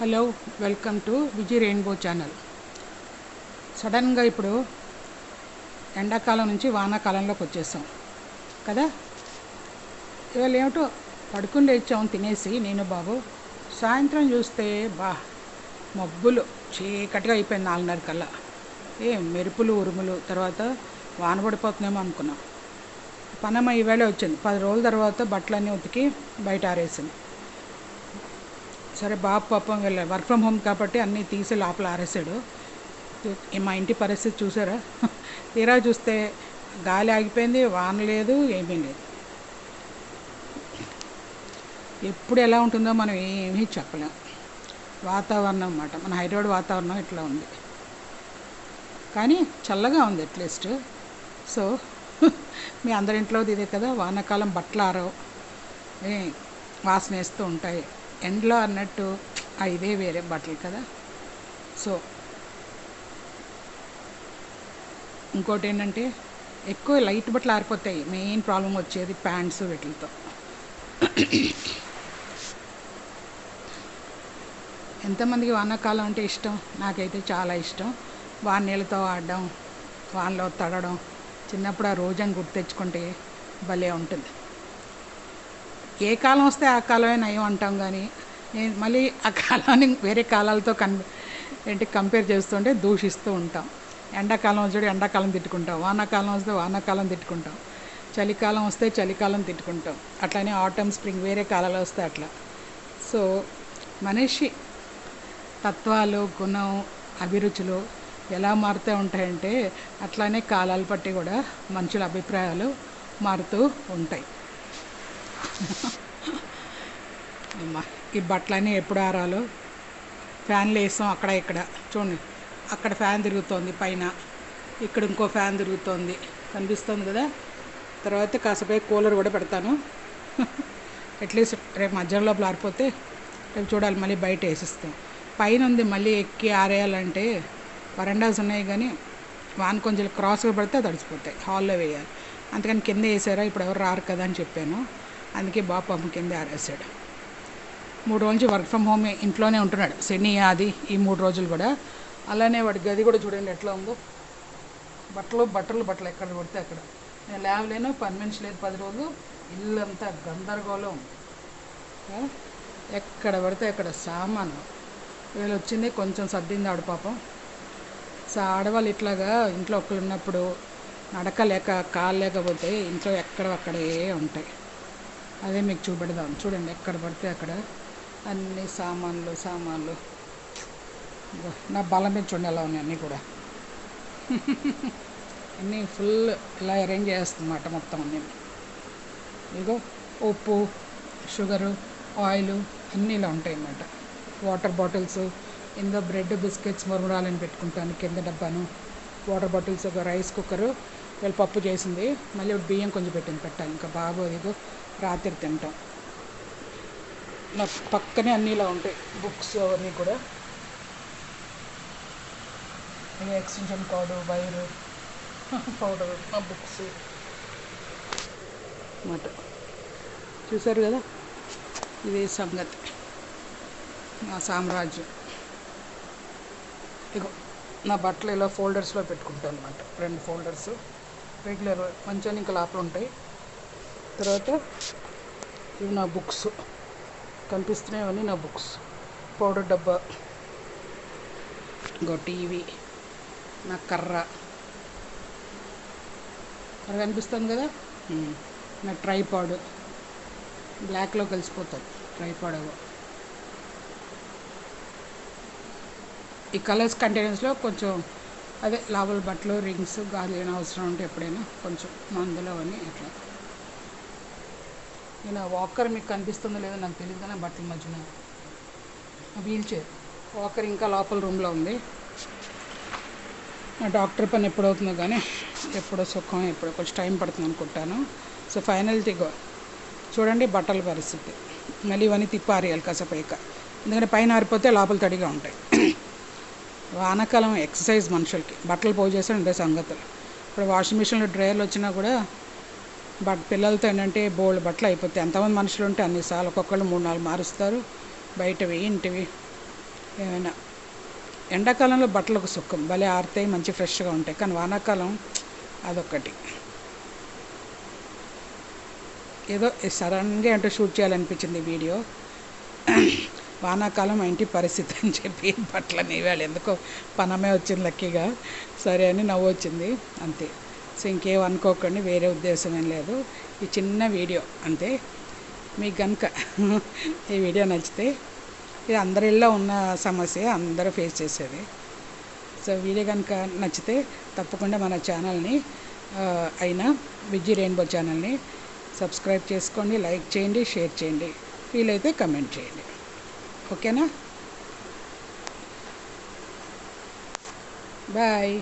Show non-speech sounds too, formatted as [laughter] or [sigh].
Hello welcome to Vijay rainbow channel. సడన్గా ఇప్పుడు ఎండాకాలం నుంచి వానాకాలంలోకి వచ్చేసాం. కదా? ఇవాళ ఏమిటో పడుకుని లేచాం తినేసి నేను బాబు. సాయంత్రం చూస్తే బా మబ్బులు చీకటిగా అయిపోయింది నాలుగున్నర కల్లా. ఏ మెరుపులు ఉరుములు తర్వాత వాన పడిపోతుందేమో అనుకున్నాం. పనమ్మ ఈవేళ వచ్చింది. పది రోజుల తర్వాత బట్టలన్నీ ఉతికి బయట ఆరేసింది. సరే బాబు పాపం వెళ్ళాడు. వర్క్ ఫ్రమ్ హోమ్ కాబట్టి అన్నీ తీసి లోపల ఆరేసాడు మా ఇంటి పరిస్థితి చూసారా? తీరా చూస్తే గాలి ఆగిపోయింది వాన లేదు ఏమీ లేదు. ఎప్పుడు ఎలా ఉంటుందో మనం ఏమీ చెప్పలేం. వాతావరణం అన్నమాట. మన హైదరాబాద్ వాతావరణం ఇట్లా ఉంది. కానీ చల్లగా ఉంది అట్లీస్ట్ సో మీ అందరింట్లో ఇదే కదా వానాకాలం బట్టలు ఆరవు. వాసన వేస్తూ ఉంటాయి. ఎండలో అన్నట్టు ఇదే వేరే బట్టలు కదా. సో ఇంకోటి ఏంటంటే ఎక్కువ లైట్ బట్టలు ఆరిపోతాయి. మెయిన్ ప్రాబ్లం వచ్చేది ప్యాంట్స్ వీటితో ఎంతమందికి వానాకాలం అంటే ఇష్టం? నాకైతే చాలా ఇష్టం. వాన నీళ్ళతో ఆడడం వానలో తడడం చిన్నప్పుడు ఆ రోజని గుర్తు తెచ్చుకుంటే భలే ఉంటుంది. ఏ కాలం వస్తే ఆ కాలమే నయం అంటాం కానీ నేను మళ్ళీ ఆ కాలాన్ని వేరే కాలాలతో కన్ ఏంటి కంపేర్ చేస్తుంటే దూషిస్తూ ఉంటాం. ఎండాకాలం వచ్చి ఎండాకాలం తిట్టుకుంటాం వానాకాలం వస్తే వానాకాలం తిట్టుకుంటాం చలికాలం వస్తే చలికాలం తిట్టుకుంటాం. అట్లానే ఆటమ్ స్ప్రింగ్ వేరే కాలాలు వస్తే అట్లా. సో మనిషి తత్వాలు గుణం అభిరుచులు ఎలా మారుతూ ఉంటాయంటే అట్లానే కాలాలు బట్టి కూడా మనుషుల అభిప్రాయాలు మారుతూ ఉంటాయి. ఈ బట్టలన్నీ ఎప్పుడు ఆరాలో? ఫ్యాన్లు వేసాం అక్కడ ఇక్కడ. చూడండి అక్కడ ఫ్యాన్ తిరుగుతోంది పైన. ఇక్కడ ఇంకో ఫ్యాన్ తిరుగుతోంది. కనిపిస్తుంది కదా? తర్వాత కాసేపు కూలర్ కూడా పెడతాను. అట్లీస్ట్ రేపు మధ్యాహ్నం లోపల ఆరిపోతే రేపు చూడాలి మళ్ళీ బయట వేసిస్తాం. పైన ఉంది మళ్ళీ ఎక్కి ఆరేయాలంటే వరండాస్ ఉన్నాయి కానీ వాన్ కొంచెం క్రాస్గా పడితే తడిచిపోతాయి హాల్లో వేయాలి. అందుకని కింద వేసారా ఇప్పుడు ఎవరు రారు కదా అని చెప్పాను. అందుకే బాబు పాపం కింద ఆరేసాడు మూడు రోజులు వర్క్ ఫ్రమ్ హోమ్ ఇంట్లోనే ఉంటున్నాడు. శని అది ఈ మూడు రోజులు కూడా. అలానే వాడి గది కూడా చూడండి ఎట్లా ఉందో. బట్టలు బట్టలు బట్టలు ఎక్కడ పడితే అక్కడ. నేను లేవలేను పని మనిషి లేదు పది రోజులు. ఇల్లంతా గందరగోళం. ఎక్కడ పడితే అక్కడ సామాను. వీళ్ళు వచ్చింది కొంచెం సర్దింది ఆడ పాపం. సో ఆడవాళ్ళు ఇట్లాగా ఇంట్లో ఒకళ్ళు ఉన్నప్పుడు నడకలేక కాలు లేకపోతే ఇంట్లో ఎక్కడ అక్కడే ఉంటాయి. అదే మీకు చూపెడదాం. చూడండి ఎక్కడ పడితే అక్కడ అన్ని సామాన్లు సామాన్లు. నా బలం మీద చూడండి ఎలా ఉన్నాయి అన్నీ కూడా. [laughs] అన్నీ ఫుల్ ఇలా అరేంజ్ చేస్తున్నమాట మొత్తం అన్నీ. ఇదిగో ఉప్పు షుగరు ఆయిల్ అన్నీ ఇలా ఉంటాయి అన్నమాట వాటర్ బాటిల్స్ కింద బ్రెడ్ బిస్కెట్స్ మురమురాలని పెట్టుకుంటాను కింద డబ్బాను. వాటర్ బాటిల్స్ ఒక రైస్ కుక్కరు వీళ్ళు పప్పు చేసింది మళ్ళీ ఒకటి బియ్యం కొంచెం పెట్టింది పెట్టాలి. ఇంకా బాబు ఇదిగో రాత్రి తింటాం. నా పక్కనే అన్నీ ఇలా ఉంటాయి బుక్స్ అవన్నీ కూడా. ఎక్స్టెన్షన్ కార్డు వైరు పౌడర్ మా బుక్స్. అన్నమాట. చూసారు కదా? ఇదే సంగతి. నా సామ్రాజ్యం. ఇగో నా బట్టలు ఇలా ఫోల్డర్స్లో పెట్టుకుంటాను అనమాట రెండు ఫోల్డర్స్. రెగ్యులర్ మంచిగా ఇంకా లోపల ఉంటాయి. తర్వాత ఇవి నా బుక్స్ కనిపిస్తున్నాయి నా బుక్స్ పౌడర్ డబ్బా ఇంకో టీవీ నా కర్ర. కర్ర కనిపిస్తుంది కదా. నా ట్రైపాడ్ బ్లాక్లో కలిసిపోతుంది ట్రైపాడ్ అవ. ఈ కలర్స్ కంటైనర్స్లో కొంచెం అదే లోపల బట్టలు రింగ్స్ గాజులు ఏమైనా అవసరం ఉంటే ఎప్పుడైనా కొంచెం మందులు అవన్నీ అట్లా. నేను వాకర్ మీకు కనిపిస్తుందో లేదో నాకు తెలియదు కానీ బట్టల మధ్యన. వీల్ చైర్ వాకర్ ఇంకా లోపల రూమ్లో ఉంది. డాక్టర్ పని ఎప్పుడవుతుందో కానీ ఎప్పుడో సుఖం ఎప్పుడో కొంచెం టైం పడుతుంది అనుకుంటాను. సో ఫైనల్ దిగో చూడండి బట్టల పరిస్థితి. మళ్ళీ ఇవన్నీ తిప్పారేయాలి కాసేపైక ఎందుకంటే పైన ఆరిపోతే లోపల తడిగా ఉంటాయి. వానాకాలం ఎక్సర్సైజ్ మనుషులకి. బట్టలు పోగు చేస్తే ఉండే సంగతులు. ఇప్పుడు వాషింగ్ మిషన్లో డ్రైయర్లు వచ్చినా కూడా బట్ పిల్లలతో ఏంటంటే బోల్డ్ బట్టలు అయిపోతాయి. ఎంతమంది మనుషులు ఉంటే అన్నిసార్లు ఒక్కొక్కళ్ళు మూడు నాలుగు మారుస్తారు. బయటవి ఇంటివి ఏమైనా. ఎండాకాలంలో బట్టలకు సుఖం. భలే ఆరుతాయి మంచి ఫ్రెష్గా ఉంటాయి. కానీ వానాకాలం అదొక్కటి. ఏదో సడన్గా అంటే షూట్ చేయాలనిపించింది వీడియో. వానాకాలం మా ఇంటి పరిస్థితి అని చెప్పి బట్టలని వాళ్ళు ఎందుకో పనమే వచ్చింది లక్కీగా. సరే అని నవ్వు వచ్చింది అంతే. సో ఇంకేం అనుకోకండి వేరే ఉద్దేశం ఏం లేదు. ఈ చిన్న వీడియో అంతే. మీకు కనుక ఈ వీడియో నచ్చితే ఇది అందరిలో ఉన్న సమస్య అందరూ ఫేస్ చేసేది. సో వీడియో కనుక నచ్చితే తప్పకుండా మన ఛానల్ని అయినా విజీ రెయిన్బో ఛానల్ని సబ్స్క్రైబ్ చేసుకోండి లైక్ చేయండి షేర్ చేయండి. వీలైతే కమెంట్ చేయండి. ఓకేనా బాయ్